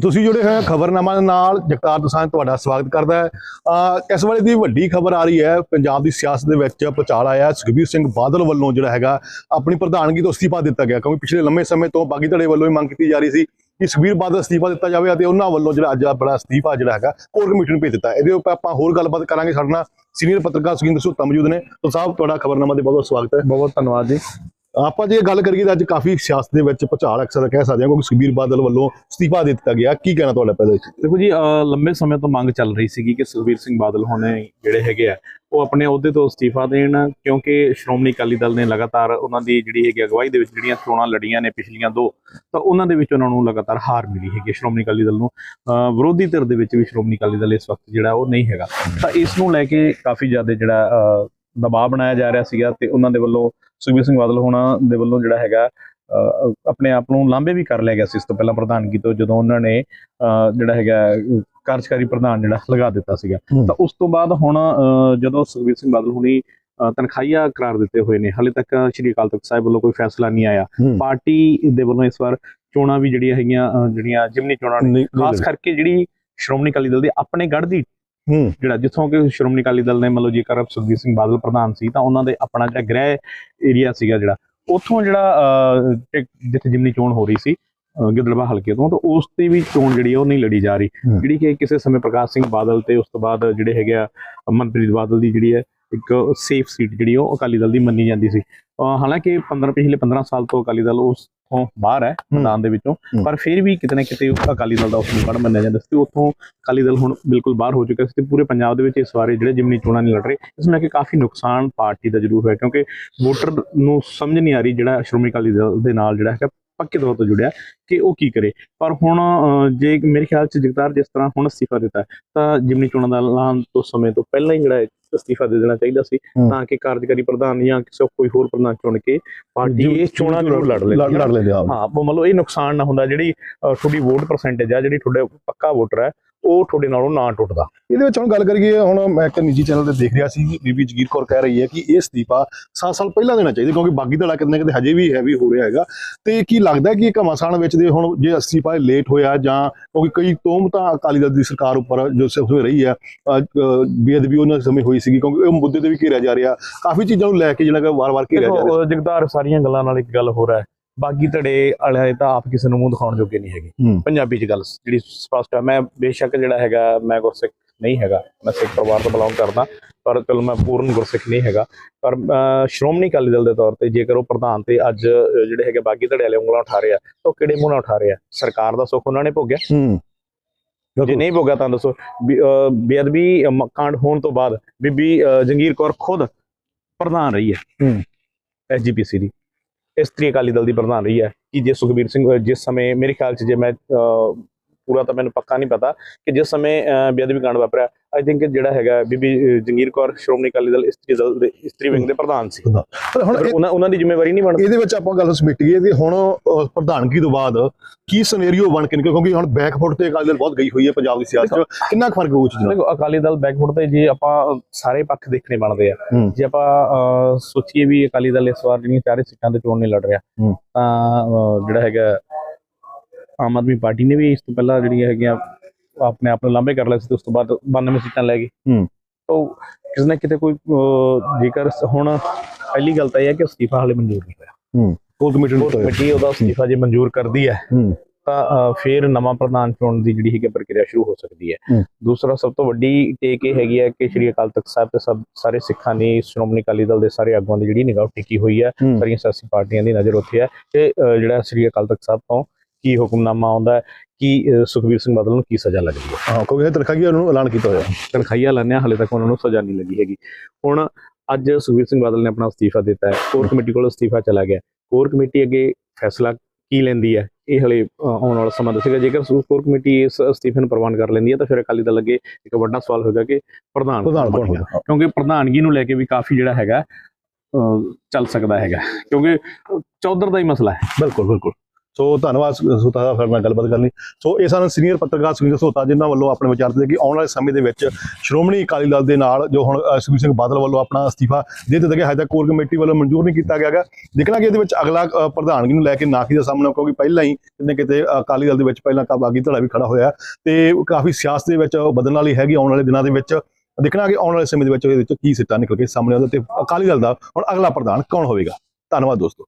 ਤੁਸੀਂ ਜੁੜੇ ਹੋਏ ਖਬਰਨਾਮਾ ਦੇ ਨਾਲ, ਜਗਤਾਰ ਦਸਾਂਝ ਤੁਹਾਡਾ ਸਵਾਗਤ ਕਰਦਾ ਹੈ। ਇਸ ਵੇਲੇ ਦੀ ਵੱਡੀ ਖਬਰ ਆ ਰਹੀ ਹੈ, ਪੰਜਾਬ ਦੀ ਸਿਆਸਤ ਦੇ ਵਿੱਚ ਭੁਚਾਲ ਆਇਆ ਸੁਖਬੀਰ ਸਿੰਘ ਬਾਦਲ ਵੱਲੋਂ ਜਿਹੜਾ ਹੈਗਾ, ਆਪਣੀ ਪ੍ਰਧਾਨਗੀ ਤੋਂ ਅਸਤੀਫਾ ਦਿੱਤਾ ਗਿਆ, ਕਿਉਂਕਿ ਪਿਛਲੇ ਲੰਮੇ ਸਮੇਂ ਤੋਂ ਬਾਗੀ ਧੜੇ ਵੱਲੋਂ ਵੀ ਮੰਗ ਕੀਤੀ ਜਾ ਰਹੀ ਸੀ ਕਿ ਸੁਖਬੀਰ ਬਾਦਲ ਅਸਤੀਫਾ ਦਿੱਤਾ ਜਾਵੇ ਅਤੇ ਉਹਨਾਂ ਵੱਲੋਂ ਜਿਹੜਾ ਅੱਜ ਆਪਣਾ ਅਸਤੀਫਾ ਜਿਹੜਾ ਹੈਗਾ, ਕੋਰ ਕਮੇਟੀ ਨੂੰ ਭੇਜ ਦਿੱਤਾ ਇਹਦੇ ਉੱਪਰ ਆਪਾਂ ਹੋਰ ਗੱਲਬਾਤ ਕਰਾਂਗੇ। ਸਾਡੇ ਨਾਲ ਸੀਨੀਅਰ ਪੱਤਰਕਾਰ ਸੁਖਿੰਦਰ ਸੁੱਤਾ ਮੌਜੂਦ ਨੇ। ਤੋਂ ਸਾਹਿਬ, ਤੁਹਾਡਾ ਖਬਰਨਾਮਾ ਦੇ ਬਹੁਤ ਬਹੁਤ ਸਵਾਗਤ ਹੈ। ਬਹੁਤ ਬਹੁਤ ਧੰਨਵਾਦ ਜੀ। ਆਪਾਂ ਜੇ ਗੱਲ ਕਰੀਏ ਤਾਂ ਅੱਜ ਕਾਫੀ ਸਿਆਸਤ ਦੇ ਵਿੱਚ ਭੁਚਾਲ ਅਕਸਰ ਕਹਿ ਸਕਦੇ ਹਾਂ, ਕਿਉਂਕਿ ਸੁਖਬੀਰ ਬਾਦਲ ਵੱਲੋਂ ਅਸਤੀਫਾ ਦੇ ਦਿੱਤਾ ਗਿਆ। ਕੀ ਕਹਿਣਾ ਤੁਹਾਡਾ ਪਹਿਲਾਂ ਦੇਖੋ ਜੀ, ਅਹ ਲੰਬੇ ਸਮੇਂ ਤੋਂ ਮੰਗ ਚੱਲ ਰਹੀ ਸੀਗੀ ਕਿ ਸੁਖਬੀਰ ਸਿੰਘ ਬਾਦਲ ਹੋਣੇ ਜਿਹੜੇ ਹੈਗੇ ਆ, ਉਹ ਆਪਣੇ ਅਹੁਦੇ ਤੋਂ ਅਸਤੀਫਾ ਦੇਣ, ਕਿਉਂਕਿ ਸ਼੍ਰੋਮਣੀ ਅਕਾਲੀ ਦਲ ਨੇ ਲਗਾਤਾਰ ਉਹਨਾਂ ਦੀ ਜਿਹੜੀ ਹੈਗੀ ਅਗਵਾਈ ਦੇ ਵਿੱਚ ਜਿਹੜੀਆਂ ਚੋਣਾਂ ਲੜੀਆਂ ਨੇ ਪਿਛਲੀਆਂ ਦੋ, ਤਾਂ ਉਹਨਾਂ ਦੇ ਵਿੱਚ ਉਹਨਾਂ ਨੂੰ ਲਗਾਤਾਰ ਹਾਰ ਮਿਲੀ ਹੈਗੀ ਹੈ ਸ਼੍ਰੋਮਣੀ ਅਕਾਲੀ ਦਲ ਨੂੰ। ਅਹ ਵਿਰੋਧੀ ਧਿਰ ਦੇ ਵਿੱਚ ਵੀ ਸ਼੍ਰੋਮਣੀ ਅਕਾਲੀ ਦਲ ਇਸ ਵਕਤ ਜਿਹੜਾ ਉਹ ਨਹੀਂ ਹੈਗਾ। ਤਾਂ ਇਸ ਨੂੰ ਲੈ ਕੇ ਕਾਫੀ ਜ਼ਿਆਦਾ ਜਿਹੜਾ, ਅਹ ਦਬਾਅ ਬਣਾਇਆ ਜਾ ਰਿਹਾ ਸੀਗਾ ਤੇ ਉਹਨਾਂ ਦੇ ਵੱਲੋਂ ਸੁਖਬੀਰ ਸਿੰਘ ਬਾਦਲ ਹੋਣਾ ਦੇ ਵੱਲੋਂ ਜਿਹੜਾ ਹੈਗਾ ਆਪਣੇ ਆਪ ਨੂੰ ਲਾਂਭੇ ਵੀ ਕਰ ਲਿਆ ਗਿਆ ਸੀ ਇਸ ਤੋਂ ਪਹਿਲਾਂ ਪ੍ਰਧਾਨਗੀ ਤੋਂ ਜਦੋਂ ਉਹਨਾਂ ਨੇ ਜਿਹੜਾ ਹੈਗਾ ਕਾਰਜਕਾਰੀ ਪ੍ਰਧਾਨ ਜਿਹੜਾ ਲਗਾ ਦਿੱਤਾ ਸੀਗਾ। ਤਾਂ ਉਸ ਤੋਂ ਬਾਅਦ ਹੁਣ ਜਦੋਂ ਸੁਖਬੀਰ ਸਿੰਘ ਬਾਦਲ ਹੁਣੀ ਤਨਖਾਹੀਆ ਕਰਾਰ ਦਿੱਤੇ ਹੋਏ ਨੇ ਹਾਲੇ ਤੱਕ ਸ਼੍ਰੀ ਅਕਾਲ ਤਖਤ ਸਾਹਿਬ ਵੱਲੋਂ ਕੋਈ ਫੈਸਲਾ ਨਹੀਂ ਆਇਆ। ਪਾਰਟੀ ਦੇ ਵੱਲੋਂ ਇਸ ਵਾਰ ਚੋਣਾਂ ਵੀ ਜਿਹੜੀਆਂ ਹੈਗੀਆਂ ਜਿਹੜੀਆਂ ਜਿਮਨੀ ਚੋਣਾਂ ਨੇ ਖਾਸ ਕਰਕੇ ਜਿਹੜੀ ਸ਼੍ਰੋਮਣੀ ਅਕਾਲੀ ਦਲ ਦੇ ਆਪਣੇ ਗੜ੍ਹ ਦੀ ਜਿਹੜਾ ਜਿੱਥੋਂ ਕਿ ਸ਼੍ਰੋਮਣੀ ਅਕਾਲੀ ਦਲ ਨੇ ਮੰਨ ਲਓ ਜੇਕਰ ਸੁਖਬੀਰ ਸਿੰਘ ਬਾਦਲ ਪ੍ਰਧਾਨ ਸੀ ਤਾਂ ਉਹਨਾਂ ਦੇ ਆਪਣਾ ਜਿਹੜਾ ਗ੍ਰਹਿ ਏਰੀਆ ਸੀਗਾ ਜਿਹੜਾ ਉੱਥੋਂ ਜਿਹੜਾ ਜਿੱਥੇ ਜਿਮਨੀ ਚੋਣ ਹੋ ਰਹੀ ਸੀ ਗਿੱਦੜਬਾਹਾ ਹਲਕੇ ਤੋਂ ਤਾਂ ਉਸ ਤੇ ਵੀ ਚੋਣ ਜਿਹੜੀ ਉਹ ਨਹੀਂ ਲੜੀ ਜਾ ਰਹੀ। ਜਿਹੜੀ ਕਿ ਕਿਸੇ ਸਮੇਂ ਪ੍ਰਕਾਸ਼ ਸਿੰਘ ਬਾਦਲ ਤੇ ਉਸ ਤੋਂ ਬਾਅਦ ਜਿਹੜੇ ਹੈਗੇ ਆ ਮਨਪ੍ਰੀਤ ਬਾਦਲ ਦੀ ਜਿਹੜੀ ਹੈ ਇੱਕ ਸੇਫ ਸੀਟ ਜਿਹੜੀ ਉਹ ਅਕਾਲੀ ਦਲ ਦੀ ਮੰਨੀ ਜਾਂਦੀ ਸੀ। ਹਾਲਾਂਕਿ 15 ਪਿਛਲੇ 15 ਸਾਲ ਤੋਂ ਅਕਾਲੀ ਦਲ ਉਸ ਤੋਂ ਬਾਹਰ ਹੈ ਮੈਦਾਨ ਦੇ ਵਿੱਚੋਂ। ਪਰ ਫਿਰ ਵੀ ਕਿਤੇ ਨਾ ਕਿਤੇ ਅਕਾਲੀ ਦਲ ਦਾ ਉਸ ਨੂੰ ਮੰਨਿਆ ਜਾਂਦਾ ਸੀ ਉੱਥੋਂ ਅਕਾਲੀ ਦਲ ਹੁਣ ਬਿਲਕੁਲ ਬਾਹਰ ਹੋ ਚੁੱਕਾ ਸੀ ਤੇ ਪੂਰੇ ਪੰਜਾਬ ਦੇ ਵਿੱਚ ਇਸ ਵਾਰੇ ਜਿਹੜੇ ਜਿਮਨੀ ਚੋਣਾਂ ਨਹੀਂ ਲੜ ਰਹੇ ਇਸ ਨਾਲ ਕਿ ਕਾਫੀ ਨੁਕਸਾਨ ਪਾਰਟੀ ਦਾ ਜ਼ਰੂਰ ਹੋਇਆ ਕਿਉਂਕਿ ਵੋਟਰ ਨੂੰ ਸਮਝ ਨਹੀਂ ਆ ਰਹੀ ਜਿਹੜਾ ਸ਼੍ਰੋਮਣੀ ਅਕਾਲੀ ਦਲ ਦੇ ਨਾਲ ਜਿਹੜਾ ਹੈਗਾ ਪੱਕੇ ਤੌਰ ਤੇ ਜੁੜਿਆ ਕਿ ਉਹ ਕੀ ਕਰੇ। ਪਰ ਹੁਣ ਜੇ ਮੇਰੇ ਖਿਆਲ ਚ ਜਗਤਾਰ ਜਿਸ ਤਰ੍ਹਾਂ ਹੁਣ ਅਸਤੀਫਾ ਦਿੱਤਾ ਤਾਂ ਜਿਮਨੀ ਚੋਣਾਂ ਦਾ ਐਲਾਨ ਤੋਂ ਸਮੇਂ ਤੋਂ ਪਹਿਲਾਂ ਹੀ ਜਿਹੜਾ ਅਸਤੀਫਾ ਦੇ ਦੇਣਾ ਚਾਹੀਦਾ ਸੀ। ਤਾਂ ਕਿ ਕਾਰਜਕਾਰੀ ਪ੍ਰਧਾਨ ਜਾਂ ਕਿਸੇ ਕੋਈ ਹੋਰ ਪ੍ਰਧਾਨ ਚੁਣ ਕੇ ਪਾਰਟੀ ਇਹ ਚੋਣਾਂ ਜ਼ਰੂਰ ਲੜ ਲੈਂਦੀ ਲੜ ਲੈਂਦੇ ਆ। ਹਾਂ ਮਤਲਬ ਇਹ ਨੁਕਸਾਨ ਨਾ ਹੁੰਦਾ। ਜਿਹੜੀ ਤੁਹਾਡੀ ਵੋਟ ਪਰਸੈਂਟੇਜ ਆ ਜਿਹੜੀ ਤੁਹਾਡੇ ਪੱਕਾ ਵੋਟਰ ਹੈ ਉਹ ਤੁਹਾਡੇ ਨਾਲੋਂ ਨਾ ਟੁੱਟਦਾ। ਇਹਦੇ ਵਿੱਚ ਹੁਣ ਗੱਲ ਕਰੀਏ ਹੁਣ ਮੈਂ ਇੱਕ ਨਿੱਜੀ ਚੈਨਲ ਤੇ ਦੇਖ ਰਿਹਾ ਸੀ ਬੀਬੀ ਜਗੀਰ ਕੌਰ ਕਹਿ ਰਹੀ ਹੈ ਕਿ ਇਹ ਅਸਤੀਫਾ 7 ਸਾਲ ਪਹਿਲਾਂ ਦੇਣਾ ਚਾਹੀਦਾ ਕਿਉਂਕਿ ਬਾਗੀ ਧੜਾ ਕਿਤੇ ਨਾ ਕਿਤੇ ਹਜੇ ਵੀ ਹੈਵੀ ਹੋ ਰਿਹਾ ਹੈਗਾ। ਤੇ ਕੀ ਲੱਗਦਾ ਕਿ ਇਹ ਘਮਾਸਾਨ ਵਿੱਚ ਦੇ ਹੁਣ ਜੇ ਅਸਤੀਫਾ ਲੇਟ ਹੋਇਆ ਜਾਂ ਕਿਉਂਕਿ ਕਈ ਤੋਮਤਾਂ ਅਕਾਲੀ ਦਲ ਦੀ ਸਰਕਾਰ ਉੱਪਰ ਜੋ ਸ- ਹੋ ਰਹੀ ਹੈ ਬੇਅਦਬੀ ਉਹਨਾਂ ਸਮੇਂ ਹੋਈ ਸੀਗੀ ਕਿਉਂਕਿ ਉਹ ਮੁੱਦੇ ਤੇ ਵੀ ਘੇਰਿਆ ਜਾ ਰਿਹਾ। ਕਾਫੀ ਚੀਜ਼ਾਂ ਨੂੰ ਲੈ ਕੇ ਜਿਹੜਾ ਵਾਰ-ਵਾਰ ਘੇਰਿਆ ਜਾ ਰਿਹਾ। ਜਗਦਾਰ ਸਾਰੀਆਂ ਗੱਲਾਂ ਨਾਲ ਇੱਕ ਗੱਲ ਹੋ ਰਿਹਾ ਹੈ। ਬਾਗੀ ਧੜੇ ਵਾਲੇ ਤਾਂ ਆਪ ਕਿਸੇ ਨੂੰ ਮੂੰਹ ਦਿਖਾਉਣ ਜੋਗੇ ਨਹੀਂ ਹੈਗੇ। ਪੰਜਾਬੀ ਚ ਗੱਲ ਜਿਹੜੀ ਸਪਸ਼ਟ ਹੈ। ਮੈਂ ਬੇਸ਼ੱਕ ਜਿਹੜਾ ਹੈਗਾ ਮੈਂ ਗੁਰਸਿੱਖ ਨਹੀਂ ਹੈਗਾ। ਮੈਂ ਸਿੱਖ ਪਰਿਵਾਰ ਤੋਂ ਬਿਲੋਂਗ ਕਰਦਾ ਪਰ ਚਲੋ ਮੈਂ ਪੂਰਨ ਗੁਰਸਿੱਖ ਨਹੀਂ ਹੈਗਾ। ਪਰ ਸ਼੍ਰੋਮਣੀ ਅਕਾਲੀ ਦਲ ਦੇ ਤੌਰ ਤੇ ਜੇਕਰ ਉਹ ਪ੍ਰਧਾਨ ਤੇ ਅੱਜ ਜਿਹੜੇ ਹੈਗੇ ਬਾਗੀ ਧੜੇ ਵਾਲੇ ਉਂਗਲਾਂ ਉਠਾ ਰਹੇ ਆ ਤਾਂ ਉਹ ਕਿਹੜੇ ਮੂੰਹ ਨਾਲ ਉਠਾ ਰਹੇ? ਆ ਸਰਕਾਰ ਦਾ ਸੁੱਖ ਉਹਨਾਂ ਨੇ ਭੋਗਿਆ? ਜੇ ਨਹੀਂ ਭੋਗਿਆ ਤਾਂ ਦੱਸੋ। ਬੇਅਦਬੀ ਕਾਂਡ ਹੋਣ ਤੋਂ ਬਾਅਦ ਬੀਬੀ ਜੰਗੀਰ ਕੌਰ ਖੁਦ ਪ੍ਰਧਾਨ ਰਹੀ ਹੂੰ। ਐਸਜੀਪੀਸੀ ਦੀ। ਇਸਤਰੀ ਅਕਾਲੀ ਦਲ ਦੀ ਪ੍ਰਧਾਨ ਰਹੀ ਹੈ ਕਿ ਜੇ ਸੁਖਬੀਰ ਸਿੰਘ, ਜਿਸ ਸਮੇਂ ਮੇਰੇ ਖਿਆਲ 'ਚ ਜੇ ਮੈਂ ਪੂਰਾ ਤਾਂ ਮੈਨੂੰ ਪੱਕਾ ਨਹੀਂ ਪਤਾ ਕਿ ਜਿਸ ਸਮੇਂ ਬੇਅਦਬੀ ਕਾਂਡ ਵਾਪਰਿਆ ਆਈ ਥਿੰਕ ਜਿਹੜਾ ਹੈਗਾ ਬੀਬੀ ਜੰਗੀਰ ਕੌਰ ਸ਼੍ਰੋਮਣੀ ਅਕਾਲੀ ਦਲ ਇਸਤਰੀ ਦਲ ਦੇ ਇਸਤਰੀ ਵਿੰਗ ਦੇ ਪ੍ਰਧਾਨ ਸੀ। ਹੁਣ ਉਹਨਾਂ ਉਹਨਾਂ ਦੀ ਜ਼ਿੰਮੇਵਾਰੀ ਨਹੀਂ ਬਣਦੀ। ਇਹਦੇ ਵਿੱਚ ਆਪਾਂ ਗੱਲ ਸਮਿਟ ਗਈ ਕਿ ਹੁਣ ਪ੍ਰਧਾਨਗੀ ਤੋਂ ਬਾਅਦ ਕੀ ਸਿਨੈਰੀਓ ਬਣ ਕੇ ਨਿਕਲ ਕਿਉਂਕਿ ਹੁਣ ਬੈਕਫੁੱਟ ਤੇ ਅਕਾਲੀ ਦਲ ਬਹੁਤ ਗਈ ਹੋਈ ਹੈ ਪੰਜਾਬ ਦੀ ਸਿਆਸਤ 'ਚ ਕਿੰਨਾ ਫ਼ਰਕ ਹੋਊ ਨਾਲ? ਦੇਖੋ ਅਕਾਲੀ ਦਲ ਬੈਕਵਰਡ ਤੇ ਜੇ ਆਪਾਂ ਸਾਰੇ ਪੱਖ ਦੇਖਣੇ ਬਣਦੇ ਆ। ਜੇ ਆਪਾਂ ਸੋਚੀਏ ਵੀ ਅਕਾਲੀ ਦਲ ਇਸ ਵਾਰ ਜਿਹੜੀਆਂ ਚਾਰੇ ਸੀਟਾਂ ਤੇ ਚੋਣ ਨਹੀਂ ਲੜ ਰਿਹਾ। ਤਾਂ ਜਿਹੜਾ ਹੈਗਾ ਆਮ ਆਦਮੀ ਪਾਰਟੀ ਨੇ ਵੀ ਇਸ ਤੋਂ ਪਹਿਲਾਂ ਜਿਹੜੀਆਂ ਹੈਗੀਆਂ ਆਪਣੇ ਆਪ ਨੂੰ ਲਾਂਭੇ ਕਰ ਲਿਆ ਸੀ ਤੇ ਉਸ ਤੋਂ ਬਾਅਦ 92 ਸੀਟਾਂ ਲੈ ਗਈ ਹੂੰ। ਤਾਂ ਕਿਸੇ ਨਾ ਕਿਤੇ ਕੋਈ ਜੇਕਰ ਹੁਣ ਪਹਿਲੀ ਗੱਲ ਤਾਂ ਇਹ ਹੈ ਕਿ ਅਸਤੀਫਾ ਹਾਲੇ ਮਨਜ਼ੂਰ ਨਹੀਂ ਹੋਇਆ ਕੋਰ ਕਮੇਟੀ ਨੂੰ ਕੋਰ ਕਮੇਟੀ ਉਹਦਾ ਅਸਤੀਫਾ ਜੇ ਮਨਜ਼ੂਰ ਕਰਦੀ ਹੈ ਹੂੰ। ਤਾਂ ਫਿਰ ਨਵਾਂ ਪ੍ਰਧਾਨ ਚੁਣਨ ਦੀ ਜਿਹੜੀ ਹੈਗੀ ਪ੍ਰਕਿਰਿਆ ਸ਼ੁਰੂ ਹੋ ਸਕਦੀ ਹੈ ਹੂੰ। ਦੂਸਰਾ ਸਭ ਤੋਂ ਵੱਡੀ ਟੇਕ ਇਹ ਹੈਗੀ ਹੈ ਕਿ ਸ਼੍ਰੀ ਅਕਾਲ ਤਖਤ ਸਾਹਿਬ ਤੇ ਸਭ ਸਾਰੇ ਸਿੱਖਾਂ ਨੇ ਸ਼੍ਰੋਮਣੀ ਅਕਾਲੀ ਦਲ ਦੇ ਸਾਰੇ ਆਗੂਆਂ ਦੀ ਜਿਹੜੀ ਨਿਗਾਹ ਟਿਕੀ ਹੋਈ ਹੈ ਹੂੰ। ਸਾਰੀਆਂ ਸਿਆਸੀ ਪਾਰਟੀਆਂ ਦੀ ਨਜ਼ਰ ਉੱਥੇ ਹੈ ਕਿ ਅਹ, ਜਿਹੜਾ ਸ਼੍ਰੀ ਅਕਾਲ ਤਖਤ ਸਾਹਿਬ ਤੋਂ ਕੀ ਹੁਕਮਨਾਮਾ ਆਉਂਦਾ ਹੈ ਕਿ ਅਹ, ਸੁਖਬੀਰ ਸਿੰਘ ਬਾਦਲ ਨੂੰ ਕੀ ਸਜ਼ਾ ਲੱਗਦੀ ਹੈ? ਹਾਂ ਕਿਉਂਕਿ ਇਹ ਤਨਖਾਹੀਆ ਉਹਨਾਂ ਨੂੰ ਐਲਾਨ ਕੀਤਾ ਹੋਇਆ। ਤਨਖਾਹੀਆ ਲੈਣਿਆ ਹਾਲੇ ਤੱਕ ਉਹਨਾਂ ਨੂੰ ਸਜ਼ਾ ਨਹੀਂ ਲੱਗੀ ਹੈਗੀ। ਹੁਣ ਅੱਜ ਸੁਖਬੀਰ ਸਿੰਘ ਬਾਦਲ ਨੇ ਆਪਣਾ ਅਸਤੀਫਾ ਦਿੱਤਾ ਹੈ ਕੋਰ ਕਮੇਟੀ ਕੋਲ ਅਸਤੀਫਾ ਚਲਾ ਗਿਆ ਕੋਰ ਕਮੇਟੀ ਅੱਗੇ ਫੈਸਲਾ ਕੀ ਲੈਂਦੀ ਹੈ? ਇਹ ਹਲੇ ਆਉਣ ਵਾਲਾ ਸਮਾਂ ਦੱਸੇਗਾ। ਜੇਕਰ ਕੋਰ ਕਮੇਟੀ ਇਸ ਅਸਤੀਫੇ ਨੂੰ ਪ੍ਰਵਾਨ ਕਰ ਲੈਂਦੀ ਹੈ ਤਾਂ ਫਿਰ ਅਕਾਲੀ ਦਲ ਅੱਗੇ ਇੱਕ ਵੱਡਾ ਸਵਾਲ ਹੋਏਗਾ ਕਿ ਪ੍ਰਧਾਨ ਪ੍ਰਧਾਨ ਕੌਣ। ਹੋਗਾ ਕਿਉਂਕਿ ਪ੍ਰਧਾਨਗੀ ਨੂੰ ਲੈ ਕੇ ਵੀ ਕਾਫੀ ਜਿਹੜਾ ਹੈਗਾ ਚੱਲ ਸਕਦਾ ਹੈਗਾ। ਕਿਉਂਕਿ ਚੌਧਰ ਦਾ ਹੀ ਮਸਲਾ ਹੈ। ਬਿਲਕੁਲ ਬਿਲਕੁਲ। ਸੋ ਧੰਨਵਾਦ ਸੋਤਾ ਸਾਹਿਬ ਸਾਡੇ ਨਾਲ ਗੱਲਬਾਤ ਕਰਨ ਲਈ। ਸੋ ਇਹ ਸਨ ਸੀਨੀਅਰ ਪੱਤਰਕਾਰ ਸੁਨੀਲ ਸੋਤਾ ਜਿਨ੍ਹਾਂ ਵੱਲੋਂ ਆਪਣੇ ਵਿਚਾਰ ਦਿੱਤੇ ਕਿ ਆਉਣ ਵਾਲੇ ਸਮੇਂ ਦੇ ਵਿੱਚ ਸ਼੍ਰੋਮਣੀ ਅਕਾਲੀ ਦਲ ਦੇ ਨਾਲ ਜੋ ਹੁਣ ਅ, ਸੁਖਬੀਰ ਸਿੰਘ ਬਾਦਲ ਵੱਲੋਂ ਆਪਣਾ ਅਸਤੀਫਾ ਦੇ ਦਿੱਤਾ ਗਿਆ ਹਜੇ ਤੱਕ ਕੋਰ ਕਮੇਟੀ ਵੱਲੋਂ ਮਨਜ਼ੂਰ ਨਹੀਂ ਕੀਤਾ ਗਿਆ ਦੇਖਣਾ ਕਿ ਇਹਦੇ ਵਿੱਚ ਅਗਲਾ ਪ੍ਰਧਾਨਗੀ ਨੂੰ ਲੈ ਕੇ ਨਾਖੀ ਦਾ ਸਾਹਮਣਾ ਕਿਉਂਕਿ ਪਹਿਲਾਂ ਹੀ ਕਿਤੇ ਕਿਤੇ ਅਕਾਲੀ ਦਲ ਦੇ ਵਿੱਚ ਪਹਿਲਾਂ ਕਾਬਾਗੀ ਧੜਾ ਵੀ ਖੜਾ ਹੋਇਆ। ਤੇ ਕਾਫੀ ਸਿਆਸਤ ਦੇ ਵਿੱਚ ਬਦਲਣ ਵਾਲੀ ਹੈਗੀ ਆਉਣ ਵਾਲੇ ਦਿਨਾਂ ਦੇ ਵਿੱਚ। ਦੇਖਣਾ ਕਿ ਆਉਣ ਵਾਲੇ ਸਮੇਂ ਦੇ ਵਿੱਚ ਇਹਦੇ ਵਿੱਚ ਕੀ ਸਿੱਟਾ ਨਿਕਲ ਕੇ ਸਾਹਮਣੇ ਆਉਂਦਾ ਤੇ ਅਕਾਲੀ ਦਲ ਦਾ ਹੁਣ ਅਗਲਾ ਪ੍ਰਧਾਨ ਕੌਣ ਹੋਵੇਗਾ। ਧੰਨਵਾਦ ਦੋਸਤੋ।